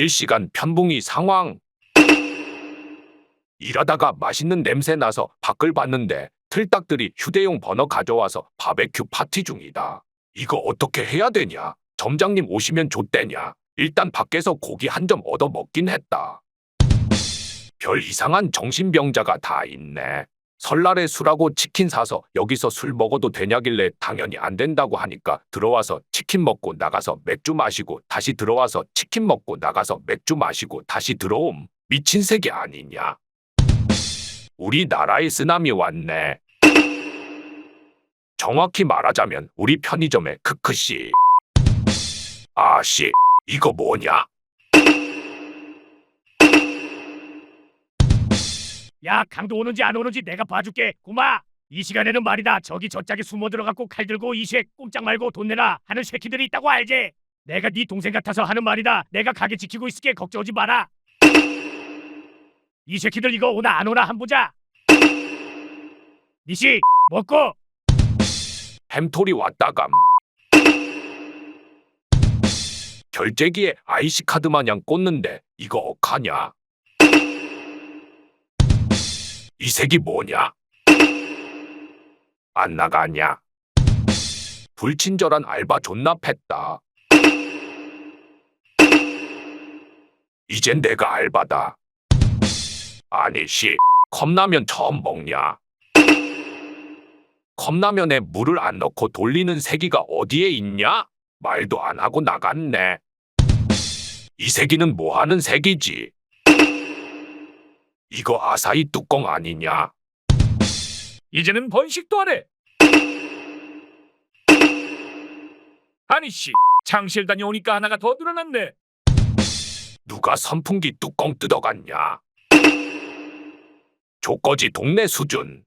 실시간 편붕이 상황. 일하다가 맛있는 냄새 나서 밖을 봤는데 틀딱들이 휴대용 버너 가져와서 바베큐 파티 중이다. 이거 어떻게 해야 되냐? 점장님 오시면 좋대냐? 일단 밖에서 고기 한 점 얻어 먹긴 했다. 별 이상한 정신병자가 다 있네. 설날에 술하고 치킨 사서 여기서 술 먹어도 되냐길래 당연히 안 된다고 하니까 들어와서 치킨 먹고 나가서 맥주 마시고 다시 들어와서 치킨 먹고 나가서 맥주 마시고 다시 들어옴. 미친 세계 아니냐? 우리나라에 쓰나미 왔네. 정확히 말하자면 우리 편의점에 크크씨. 아씨, 이거 뭐냐? 야 강도 오는지 안 오는지 내가 봐줄게 구마. 이 시간에는 말이다. 저기 저짝에 숨어 들어갖고 칼 들고 이쉐 꼼짝 말고 돈 내라 하는 새끼들이 있다고 알지? 내가 네 동생 같아서 하는 말이다. 내가 가게 지키고 있을게. 걱정하지 마라. 이 새끼들 이거 오나 안 오나 한 보자. 니씨 먹고. 햄토리 왔다감. 결제기에 IC 카드 마냥 꽂는데 이거 억하냐? 이 색이 뭐냐? 안 나가냐? 불친절한 알바 존나 팼다. 이젠 내가 알바다. 아니 씨, 컵라면 처음 먹냐? 컵라면에 물을 안 넣고 돌리는 세기가 어디에 있냐? 말도 안 하고 나갔네. 이 세기는 뭐 하는 세기지? 이거 아사히 뚜껑 아니냐? 이제는 번식도 하래 아니 씨 장실 다녀오니까 하나가 더 늘어났네 누가 선풍기 뚜껑 뜯어갔냐? 조거지 동네 수준.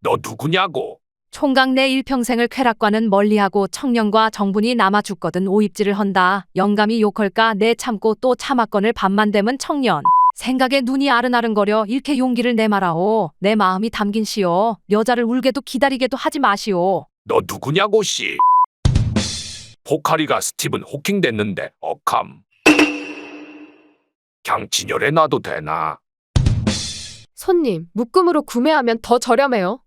너 누구냐고? 총각 내 일평생을 쾌락과는 멀리하고 청년과 정분이 남아 죽거든 오입질을 헌다. 영감이 욕할까 내 참고 또 참았건을 밤만 되면 청년. 생각에 눈이 아른아른거려 이렇게 용기를 내말아오. 내 마음이 담긴 시오. 여자를 울게도 기다리게도 하지 마시오. 너 누구냐고 씨. 포카리가 스티븐 호킹 됐는데 억함. 그냥 진열해 놔도 되나? 손님, 묶음으로 구매하면 더 저렴해요.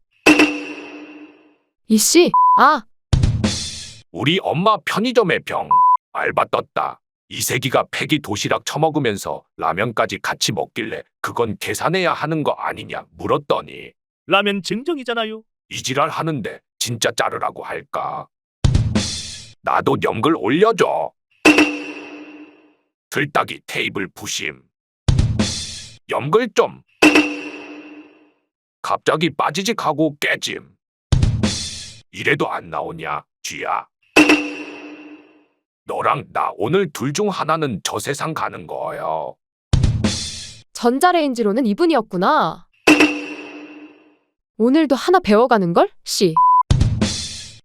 이씨, 아, 우리 엄마 편의점의 병 알바 떴다. 이세기가 폐기 도시락 처먹으면서 라면까지 같이 먹길래 그건 계산해야 하는 거 아니냐 물었더니 라면 증정이잖아요 이지랄 하는데 진짜 자르라고 할까? 나도 연글 올려줘. 들딱이 테이블 부심. 연글 좀. 갑자기 빠지직 하고 깨짐. 이래도 안 나오냐, 쥐야. 너랑 나 오늘 둘 중 하나는 저 세상 가는 거예요. 전자레인지로는 이분이었구나. 오늘도 하나 배워가는 걸? 씨.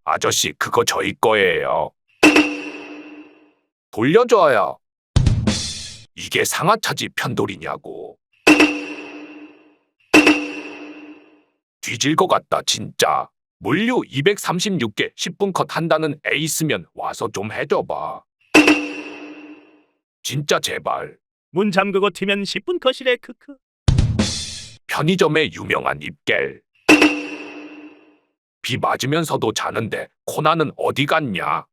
아저씨, 그거 저희 거예요. 돌려줘요. 이게 상하차지 편돌이냐고. 뒤질 것 같다, 진짜. 물류 236개 10분 컷 한다는 애 있으면 와서 좀 해줘봐. 진짜 제발. 문 잠그고 튀면 10분 컷이래 크크 편의점의 유명한 입겔. 비 맞으면서도 자는데 코나는 어디 갔냐?